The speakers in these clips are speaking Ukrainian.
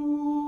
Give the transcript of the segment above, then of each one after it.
Ooh.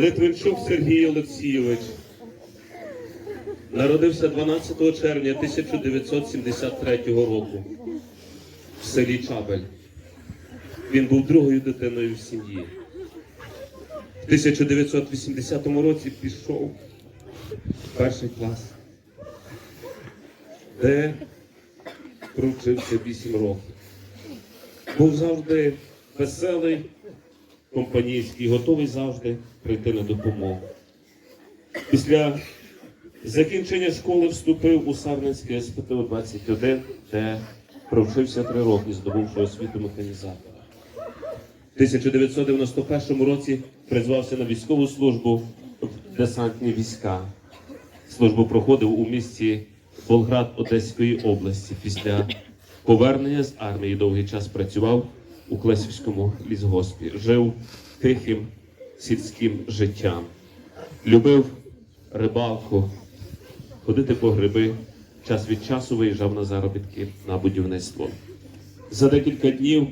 Литвинчук Сергій Олексійович народився 12 червня 1973 року в селі Чабель. Він був другою дитиною в сім'ї. В 1980 році пішов в перший клас, де провчився 8 років. Був завжди веселий, компанійський, готовий завжди прийти на допомогу. Після закінчення школи вступив у Сарненське СПТО 21, де провчився три роки, здобувши освіту механізатора. В 1991 році призвався на військову службу в десантні війська. Службу проходив у місті Болград Одеської області. Після повернення з армії довгий час працював у Клесівському лісгоспі. Жив тихим сільським життям. Любив рибалку, ходити по гриби. Час від часу виїжджав на заробітки на будівництво. За декілька днів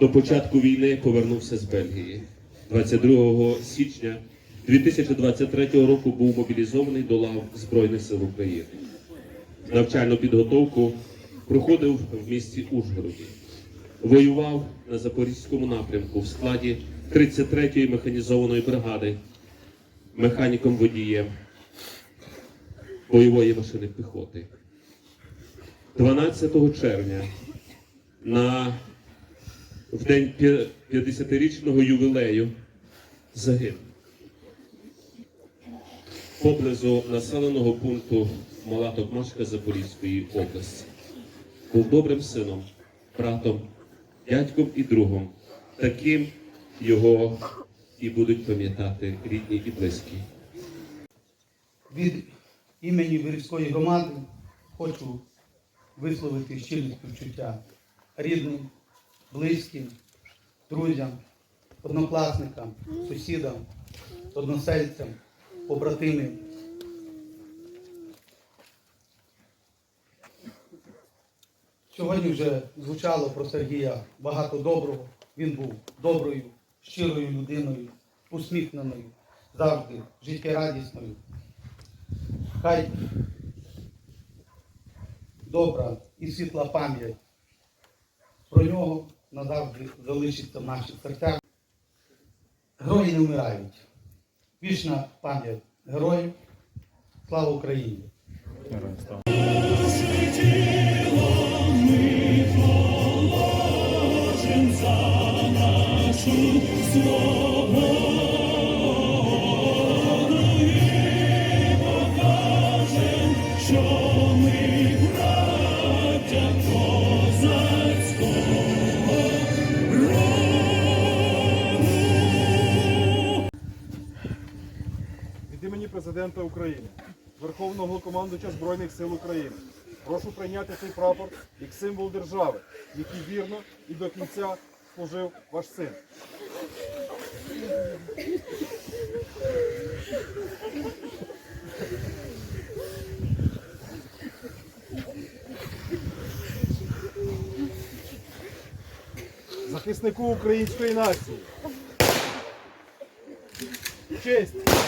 до початку війни повернувся з Бельгії. 22 січня 2023 року був мобілізований до лав Збройних сил України. Навчальну підготовку проходив в місті Ужгороді. Воював на Запорізькому напрямку в складі 33-ї механізованої бригади механіком водієм бойової машини піхоти. 12 червня на в день 50-річного ювілею загинув поблизу населеного пункту Мала Токмашка Запорізької області. Був добрим сином, братом, дядьком і другом. Таким його і будуть пам'ятати рідні і близькі. Від імені Вирівської громади хочу висловити щирі співчуття рідним, близьким, друзям, однокласникам, сусідам, односельцям, побратимам. Сьогодні вже звучало про Сергія багато доброго. Він був доброю, щирою людиною, усміхненою, завжди життєрадісною. Хай добра і світла пам'ять про нього назавжди залишиться в наших серцях. Герої не вмирають. Вічна пам'ять героїв. Слава Україні! Від імені Президента України, Верховного командувача Збройних сил України, Прошу прийняти цей прапор як символ держави, який вірно і до кінця служив ваш син. Захиснику української нації. Честь!